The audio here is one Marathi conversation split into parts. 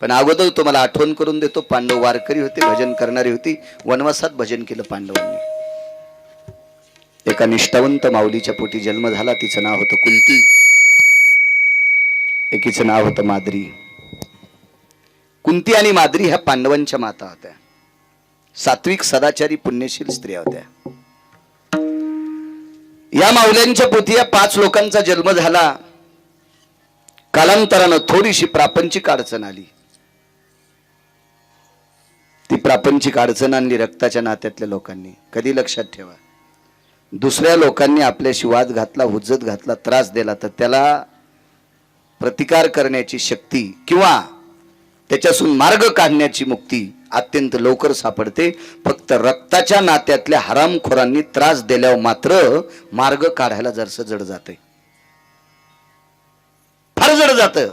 पण अगोदर तुम्हाला आठवण करून देतो. पांडव वारकरी होते भजन करणारी होती. वनवासात भजन केलं पांडवांनी. एका निष्ठावंत माऊलीच्या पोटी जन्म झाला. तिचं नाव होतं कुंती. एकीचं नाव होतं माद्री. कुंती आणि माद्री ह्या पांडवांच्या माता होत्या. सात्विक सदाचारी पुण्यशील स्त्रिया होत्या. या माऊल्यांच्या पोटी या पाच लोकांचा जन्म झाला. कालांतरानं थोडीशी प्रापंचिक अडचण आली. ती प्रापंचिक अडचण आणली रक्ताच्या नात्यातल्या लोकांनी. कधी लक्षात ठेवा. दुसऱ्या लोकांनी आपल्याशी वाद घातला हुज्जत घातला त्रास दिला तर त्याला प्रतिकार करण्याची शक्ती किंवा त्याच्यातून मार्ग काढण्याची मुक्ती अत्यंत लवकर सापडते. फक्त रक्ताच्या नात्यातल्या हरामखोरांनी त्रास दिल्यावर मात्र मार्ग काढायला जरसं जड जाते फार जड जातं.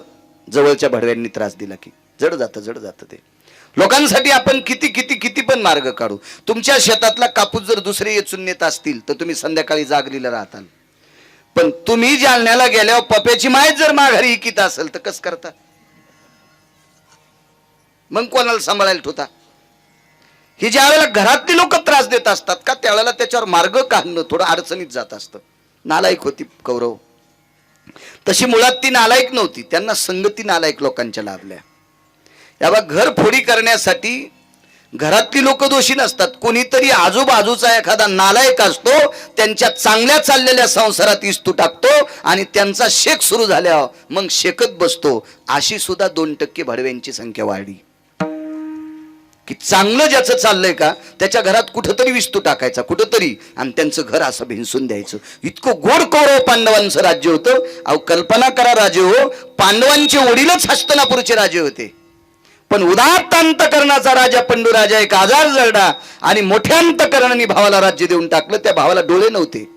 जवळच्या भडव्यांनी त्रास दिला की. जड जातं जड जातं ते. लोकांसाठी आपण किती किती किती पण मार्ग काढू. तुमच्या शेतातला कापूस जर दुसरे येचून नेत असतील तर तुम्ही संध्याकाळी जागलेला राहताल. पण तुम्ही जालन्याला गेल्यावर पप्याची माहीत जर माघारी इकित असेल तर कस करता? मग कोणाला सांभाळायला ठेवता? ही ज्या वेळेला घरातली लोक त्रास देत असतात का त्यावेळेला त्याच्यावर मार्ग काढणं थोडं अडचणीत जात असतं. नालायक होती कौरव. तशी मुळात ती नालायक नव्हती त्यांना संगती नालायक लोकांच्या लाभल्या. याबा घर फोडी करण्यासाठी घरातली लोक दोषी नसतात. कोणीतरी आजूबाजूचा एखादा नालायक असतो त्यांच्या चांगल्या चाललेल्या संसारात इस्तू टाकतो आणि त्यांचा शेक सुरू झाल्यावर मग शेकत बसतो. अशी सुद्धा दोन टक्के भडव्यांची संख्या वाढली. की चांगलं ज्याचं चाललंय का त्याच्या घरात कुठंतरी विस्तू टाकायचा कुठंतरी. आणि त्यांचं घर असं भिनसून द्यायचं. इतकं गोड कौरव पांडवांचं राज्य होतं. अहो कल्पना करा राजे हो पांडवांचे वडीलच हस्तनापूरचे राजे होते. पण उदात्त अंतकरणाचा राजा पंडू राजा एक आजार जळला आणि मोठ्या अंतकरणाने भावाला राज्य देऊन टाकलं. त्या भावाला डोळे नव्हते.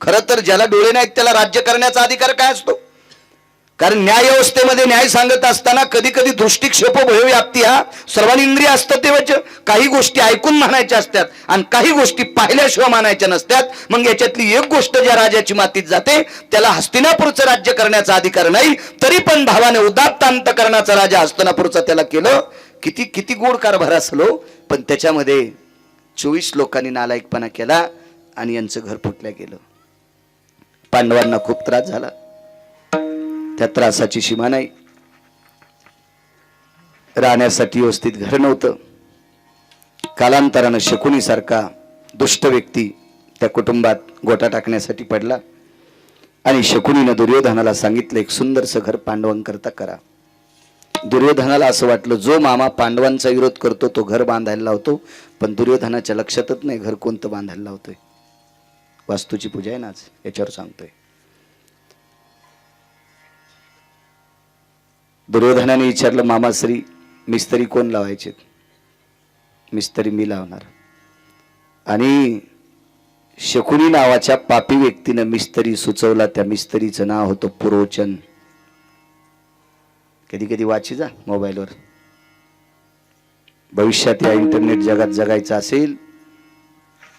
खरं तर ज्याला डोळे नाहीत त्याला राज्य करण्याचा अधिकार काय असतो? कारण न्याय व्यवस्थेमध्ये न्याय सांगत असताना कधी कधी दृष्टिक्षेप भयव्याप्ती हा सर्वांद्रिय असतं तेव्हाच. काही गोष्टी ऐकून म्हणायच्या असतात आणि काही गोष्टी पाहिल्याशिवाय मानायच्या नसतात. मग याच्यातली एक गोष्ट ज्या राजाची मातीत जाते त्याला हस्तिनापूरचं राज्य करण्याचा अधिकार नाही तरी पण भावाने उदात्त अंतकरणाचा राजा हस्तिनापूरचा त्याला केलं. किती किती गोड कारभार असलो पण त्याच्यामध्ये चोवीस लोकांनी नालायकपणा केला आणि यांचं घर फुटल्या गेलं. पांडवांना खूप त्रास झाला. त्या त्रासाची सीमा नाही. राहण्यासाठी व्यवस्थित घर नव्हतं. कालांतरानं शकुनीसारखा दुष्ट व्यक्ती त्या कुटुंबात गोटा टाकण्यासाठी पडला. आणि शकुनीनं दुर्योधनाला सांगितलं एक सुंदरसं घर पांडवांकरता करा. दुर्योधनाला असं वाटलं जो मामा पांडवांचा विरोध करतो तो घर बांधायला लावतो पण दुर्योधनाच्या लक्षातच नाही घर कोणतं बांधायला लावतोय. वास्तूची पूजा आहे नाच याच्यावर सांगतोय. दुर्योधनाने विचारलं मामाश्री मिस्त्री कोण लावायचे मिस्त्री मी लावणार. आणि शकुनी नावाच्या पापी व्यक्तीनं मिस्त्री सुचवला. त्या मिस्त्रीचं नाव होतं पुरोचन. कधी कधी वाची जा मोबाईलवर. भविष्यात या इंटरनेट जगात जगायचं असेल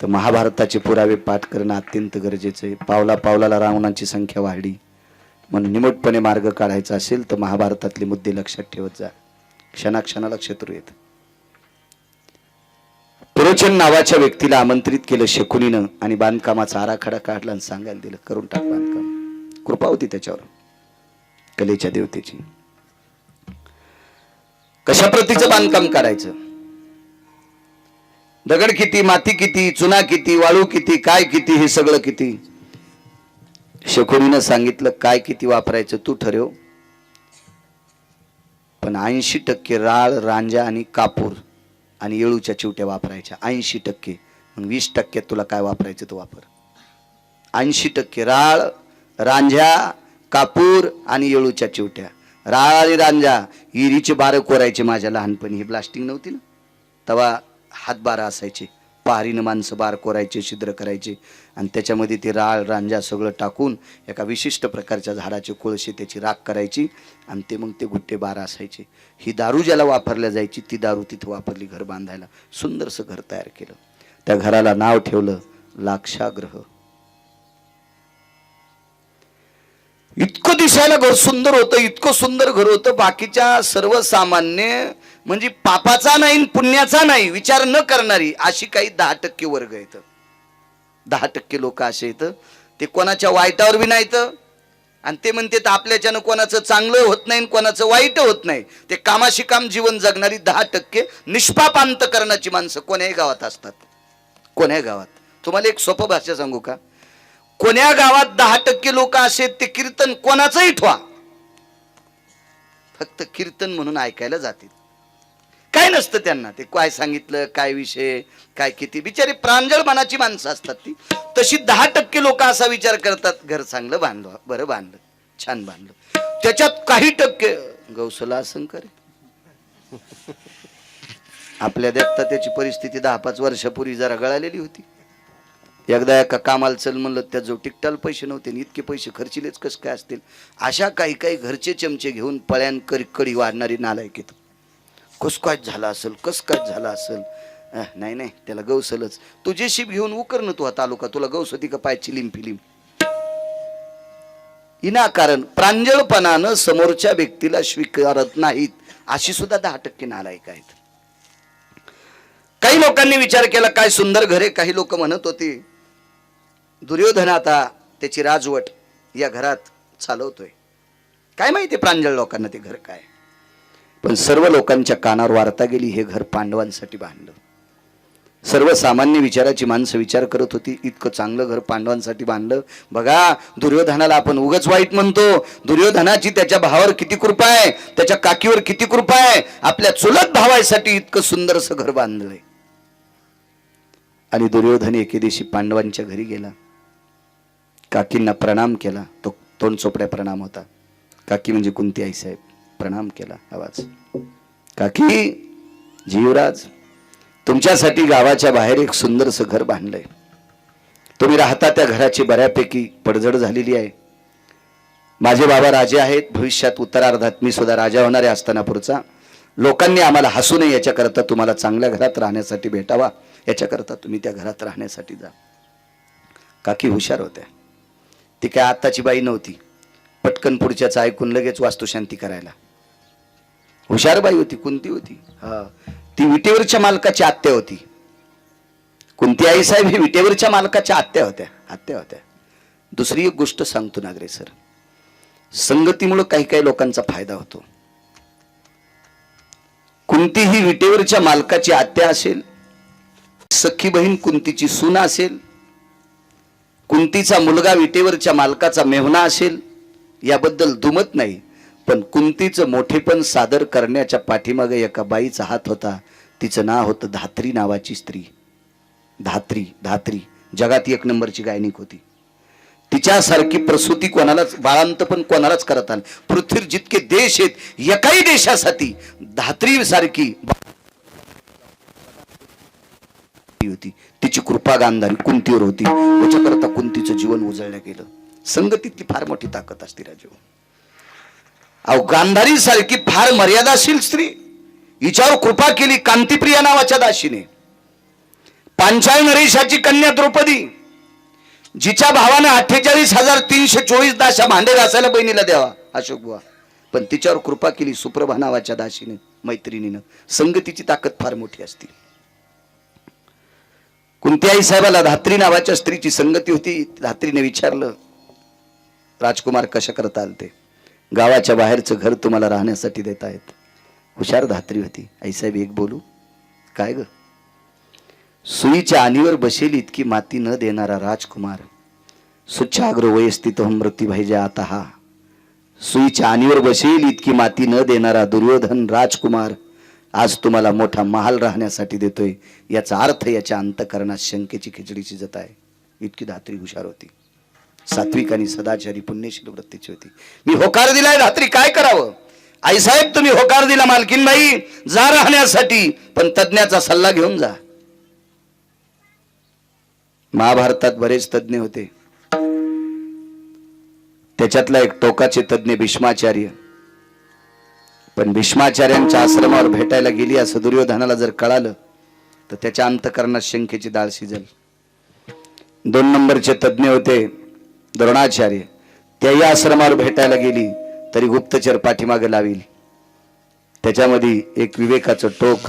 तर महाभारताचे पुरावे पाठ करणं अत्यंत गरजेचं आहे. पावला पावलाला रावणांची संख्या वाढली. म्हणून निमटपणे मार्ग काढायचा असेल तर महाभारतातले मुद्दे लक्षात ठेवत जा. क्षणाक्षणाला शत्रू येत. प्रोचन नावाच्या व्यक्तीला आमंत्रित केलं शकुनीनं आणि बांधकामाचा आराखडा काढला आणि सांगायला दिलं करून टाक बांधकाम. कृपा होती त्याच्यावर. कलेच्या देवतेची. कशा प्रतीचं बांधकाम करायचं? दगड किती माती किती चुना किती वाळू किती काय किती हे सगळं किती? शकुनीनं सांगितलं काय किती वापरायचं तू ठरव. पण ऐंशी टक्के राळ रांजा आणि कापूर आणि येळूच्या चिवट्या वापरायच्या. ऐंशी टक्के. मग वीस टक्क्यात तुला काय वापरायचं तो वापर. ऐंशी टक्के राळ रांझ्या कापूर आणि येळूच्या चिवट्या. राळ आणि रांजा हिरीचे बारं कोरायचे माझ्या लहानपणी. ही ब्लास्टिंग नव्हती ना? तेव्हा हातबारा असायचे. पहारीनं माणसं बार कोरायचे छिद्र करायचे. आणि त्याच्यामध्ये ते राळ रांजा सगळं टाकून एका विशिष्ट प्रकारच्या झाडाचे कोळसे त्याची राख करायची आणि ते मग ते गुट्टे बारा असायचे. ही दारू ज्याला वापरल्या जायची ती दारू तिथं वापरली घर बांधायला. सुंदरसं घर तयार केलं. त्या घराला नाव ठेवलं लाक्षाग्रह. इतकं दिसायला घर सुंदर होतं इतकं सुंदर घर होतं. बाकीच्या सर्वसामान्य म्हणजे पापाचा नाही पुण्याचा नाही विचार न करणारी अशी काही दहा टक्के वर्ग आहेत. दहा टक्के लोक असे आहेत. ते कोणाच्या वाईटावर बी नाहीत. आणि ते म्हणते तर आपल्याच्यानं कोणाचं चांगलं होत नाही कोणाचं वाईट होत नाही. ते कामाशी काम जीवन जगणारी दहा टक्के निष्पाप अंतकरणाची माणसं कोण्याही गावात असतात. कोण्या गावात? तुम्हाला एक सोपं भाषा सांगू का? कोण्या गावात दहा टक्के लोक असे ते कीर्तन कोणाचंही ठवा. फक्त कीर्तन म्हणून ऐकायला जातील. काय नसतं त्यांना? ते काय सांगितलं काय विषय काय किती? बिचारी प्रांजळ मनाची माणसं असतात ती. तशी दहा टक्के लोक असा विचार करतात घर चांगलं बांधलं बरं बांधलं छान बांधलं. त्याच्यात काही टक्के गौसला असं करे आपल्या देखता त्याची परिस्थिती दहा पाच वर्षापूर्वी जरा गळालेली होती. एकदा एका कामाला चल म्हणलं त्या जो टिकटाल पैसे नव्हते आणि इतके पैसे खर्चिलेच कसं काय असतील? अशा काही काही घरचे चमचे घेऊन पळ्यान कडी वाढणारी नालायक येतो कुसकाच झाला असेल कसकाच झाला असेल? नाही नाही त्याला गौसलच तू जे शिप घेऊन उकर ना तू हा तालुका तुला गौस होती का पाय फिलिम? इना कारण प्रांजळपणानं समोरच्या व्यक्तीला स्वीकारत नाहीत अशी सुद्धा दहा टक्के नालायक आहेत. काही लोकांनी विचार केला काय सुंदर घरे काही लोक म्हणत होती दुर्योधन आता त्याची राजवट या घरात चालवतोय. काय माहिती प्रांजळ लोकांना ते घर काय? पण सर्व लोकांच्या कानावर वार्ता गेली हे घर पांडवांसाठी बांधलं. सर्वसामान्य विचाराची माणसं विचार करत होती इतकं चांगलं घर पांडवांसाठी बांधलं. बघा दुर्योधनाला आपण उगच वाईट म्हणतो. दुर्योधनाची त्याच्या भावावर किती कृपा आहे? त्याच्या काकीवर किती कृपा आहे? आपल्या चुलत भावासाठी इतकं सुंदरसं घर बांधलंय. आणि दुर्योधन एके दिवशी पांडवांच्या घरी गेला. काकींना प्रणाम केला. तो तोंड चोपड्या प्रणाम होता. काकी म्हणजे कुंती आई साहेब. प्रणाम केला आवाज. काकी जीवराज तुमच्यासाठी गावाच्या बाहेर एक सुंदरसं घर बांधलंय. तुम्ही राहता त्या घराची बऱ्यापैकी पडझड झालेली आहे. माझे बाबा राजे आहेत भविष्यात उत्तरार्धात मी सुद्धा राजा होणारे असताना असतानापूरचा. लोकांनी आम्हाला हसू नये याच्याकरता तुम्हाला चांगल्या घरात राहण्यासाठी भेटावा याच्याकरता तुम्ही त्या घरात राहण्यासाठी जा. काकी हुशार होत्या. ती काय आत्ताची बाई नव्हती. पटकन पुढच्याच ऐकून लगेच वास्तुशांती करायला. हुशार बाई होती कोणती होती. हा. ती विटेवरच्या मालकाची आत्या होती. कोणती आई साहेब ही विटेवरच्या मालकाच्या आत्या होत्या आत्या होत्या. दुसरी एक गोष्ट सांगतो नागरे सर. संगतीमुळे काही काही लोकांचा फायदा होतो. कुंतीही विटेवरच्या मालकाची आत्या असेल सखी बहीण कुंतीची सून असेल कुंतीचा मुलगा विटेवरच्या मालकाचा मेहना असेल याबद्दल दुमत नाही. पण कुंतीचं मोठेपण सादर करण्याच्या पाठीमागे एका बाईचा हात होता. तिचं नाव होतं धात्री नावाची स्त्री. धात्री धात्री. जगात एक नंबरची गायनिक होती. तिच्यासारखी प्रसूती कोणालाच बाळांत पण कोणालाच करत आलं. पृथ्वीवर जितके देश आहेत एकाही देशासाठी धात्री सारखी होती. तिची कृपा गांधारी कुंतीवर होती. त्याच्याकरता कुंतीचं जीवन उजळलं गेलं. संगतीतली फार मोठी ताकद असते राजू. गांधारी सारखी फार मर्यादाशील स्त्री. हिच्यावर कृपा केली कांतीप्रिया नावाच्या दाशीने. पांचाळ नरेशाची कन्या द्रौपदी. जिच्या भावानं अठ्ठेचाळीस हजार तीनशे चोवीस दाशा भांडे घासायला बहिणीला द्यावा अशोक बुवा. पण तिच्यावर कृपा केली सुप्रभा नावाच्या दाशीने मैत्रिणीनं. संगतीची ताकद फार मोठी असते. कुंत्याई साहेबाला धात्री नावाच्या स्त्रीची संगती होती धात्रीने विचारलं राजकुमार कशा करता आलते गावाच्या बाहेरचं घर तुम्हाला राहण्यासाठी देत आहेत. हुशार धात्री होती. आईसाहेब एक बोलू काय ग? सुईच्या आणीवर बसेल इतकी माती न देणारा राजकुमार. सुच्छाग्र वयस्थित हो मृत्यू पाहिजे आता हा. सुईच्या आणीवर बसेल इतकी माती न देणारा दुर्योधन राजकुमार. आज तुम्हाला मोठा महाल राहण्यासाठी देतोय. याचा अर्थ याच्या अंतकरणात शंकेची खिचडीची जत आहे. इतकी धात्री हुशार होती. सात्विक आणि सदाचारी पुण्यशील वृत्तीची होती. मी होकार दिलाय रात्री काय करावं? आई साहेब तुम्ही होकार दिला मालकीनबाई. जा राहण्यासाठी पण तज्ञाचा सल्ला घेऊन जा. महाभारतात बरेच तज्ञ होते. त्याच्यातला एक टोकाचे तज्ञ भीष्माचार्य. पण भीष्माचार्यांच्या आश्रमावर भेटायला गेली असं दुर्योधनाला जर कळालं तर त्याच्या अंतकरणात शंखेची डाळ शिजल. दोन नंबरचे तज्ञ होते द्रोणाचार्य त्याही आश्रमाला भेटायला गेली तरी गुप्तचर पाठीमागे लावील. त्याच्यामध्ये एक विवेकाचं टोक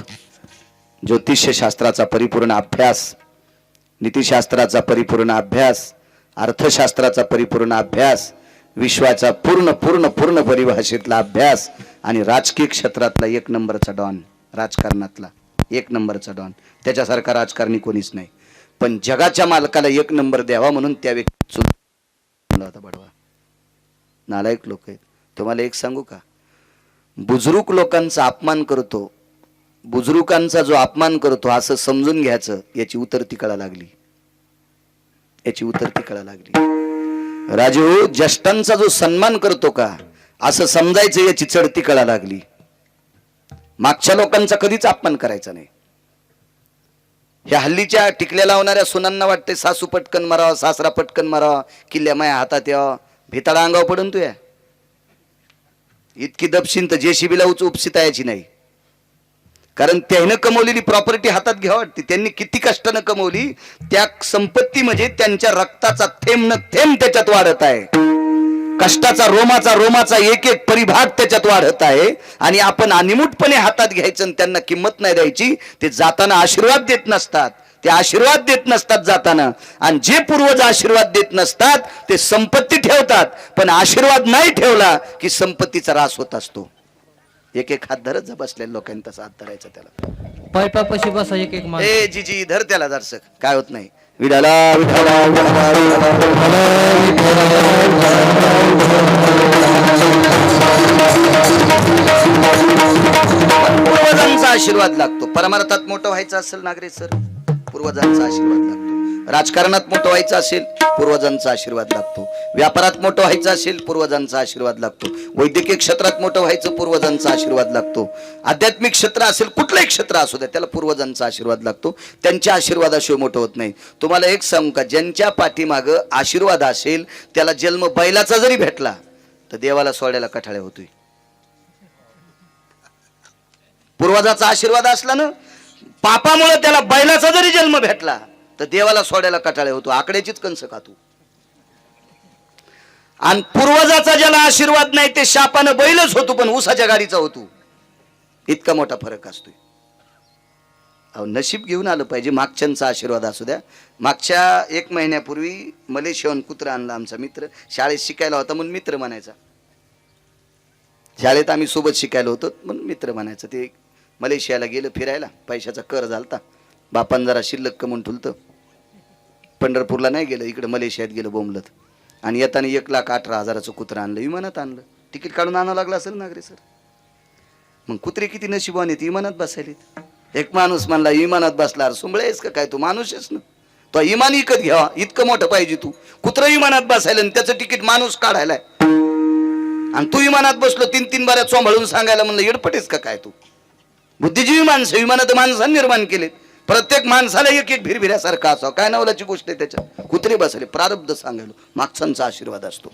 ज्योतिषशास्त्राचा परिपूर्ण अभ्यास नीतिशास्त्राचा परिपूर्ण अभ्यास अर्थशास्त्राचा परिपूर्ण अभ्यास विश्वाचा पूर्ण पूर्ण पूर्ण परिभाषेतला अभ्यास आणि राजकीय क्षेत्रातला एक नंबरचा डॉन राजकारणातला एक नंबरचा डॉन. त्याच्यासारखा राजकारणी कोणीच नाही. पण जगाच्या मालकाला एक नंबर द्यावा म्हणून त्या व्यक्ती होता बडवा. नालायक लोक आहेत. तुम्हाला एक सांगू का? बुजरुक लोकांचा अपमान करतो. बुजरुकांचा जो अपमान करतो असं समजून घ्यायचं याची उतरती कळा लागली. याची उतरती कळा लागली. राजू ज्येष्ठांचा जो सन्मान करतो का असं समजायचं याची चढती कळा लागली. मागच्या लोकांचा कधीच अपमान करायचा नाही. ह्या हल्लीच्या टिकल्या लावणाऱ्या सुनांना वाटते सासू पटकन मारावा सासरा पटकन मारावा किल्ल्या माया हातात यावा. भिताळा अंगावर पडून तू या. इतकी दपशीन तर जेसीबीला उच उपसिता याची नाही. कारण त्यानं कमवलेली प्रॉपर्टी हातात घ्यावं वाटते. त्यांनी किती कष्टानं कमवली त्या संपत्ती म्हणजे त्यांच्या रक्ताचा थेंब न थेंब त्याच्यात वाढत आहे. कष्टाचा रोमाचा रोमाचा एक एक परिभाग त्याच्यात वाढत आहे आणि आपण अनिमुटपणे हातात घ्यायचं आणि त्यांना किंमत नाही द्यायची ते जाताना आशीर्वाद देत नसतात. ते आशीर्वाद देत नसतात जाताना. आणि जे पूर्वज आशीर्वाद देत नसतात ते संपत्ती ठेवतात. पण आशीर्वाद नाही ठेवला की संपत्तीचा रास होत असतो. एक एक हात धरत जा बसलेल्या लोकांनी तसा हात धरायचा त्याला. पायपापाशी बसा एक एक ए जी जी धर त्याला दर्शक काय होत नाही. विडाला विठाला आशीर्वाद लागतो. परमार्थात मोठं व्हायचं असेल नागरे सर पूर्वजांचा आशीर्वाद लागतो. राजकारणात मोठं व्हायचं असेल पूर्वजांचा आशीर्वाद लागतो. व्यापारात मोठं व्हायचं असेल पूर्वजांचा आशीर्वाद लागतो. वैद्यकीय क्षेत्रात मोठं व्हायचं पूर्वजांचा आशीर्वाद लागतो. आध्यात्मिक क्षेत्र असेल कुठलंही क्षेत्र असू द्या त्याला पूर्वजांचा आशीर्वाद लागतो. त्यांच्या आशीर्वादाशिवाय मोठं होत नाही. तुम्हाला एक सांगू का ज्यांच्या पाठीमागं आशीर्वाद असेल त्याला जन्म बैलाचा जरी भेटला तर देवाला सोडायला कठाळ्या होतोय. पूर्वजाचा आशीर्वाद असला ना पापामुळे त्याला बैलाचा जरी जन्म भेटला तर देवाला सोडायला कटाळे होतो आकड्याचीच कंस खातो आणि पूर्वजाचा ज्याला आशीर्वाद नाही ते शापानं बैलच होतो पण उसाच्या गाडीचा होतो. इतका मोठा फरक असतोय. अहो नशीब घेऊन आलं पाहिजे मागच्यांचा आशीर्वाद असू द्या. मागच्या एक महिन्यापूर्वी मलेशियन कुत्रा आणला आमचा मित्र शाळेत शिकायला होता म्हणून मित्र म्हणायचा. शाळेत आम्ही सोबत शिकायला होतो म्हणून मित्र म्हणायचं ते मलेशियाला गेलं फिरायला पैशाचा कर झालता. बापान जरा शिल्लक कमून ठुलतं पंढरपूरला नाही गेलं इकडं मलेशियात गेलं बोंबलत. आणि येताना एक लाख अठरा हजाराचं कुत्रं आणलं विमानात आणलं. तिकीट काढून आणावं लागलं असेल नागरे सर? मग कुत्रे किती नशिबान आहेत विमानात बसायलेत. एक माणूस म्हणला विमानात बसला अरे सुंबळे आहेस का काय तू? माणूसच ना. तो इमान इकत घ्यावा इतकं मोठं पाहिजे तू. कुत्रं विमानात बसायला आणि त्याचं तिकीट माणूस काढायलाय. आणि तू विमानात बसलो तीन तीन बाऱ्या चोंभाळून सांगायला म्हणलं येडपटेस का काय तू? बुद्धिजीवी माणसं विमानात माणसं निर्माण केले प्रत्येक माणसाला एक एक भिरभिऱ्यासारखा असावं. काय नवलाची गोष्ट आहे त्याच्यात? कुत्रे बसले प्रारब्ध सांगायलो. मागसांचा आशीर्वाद असतो.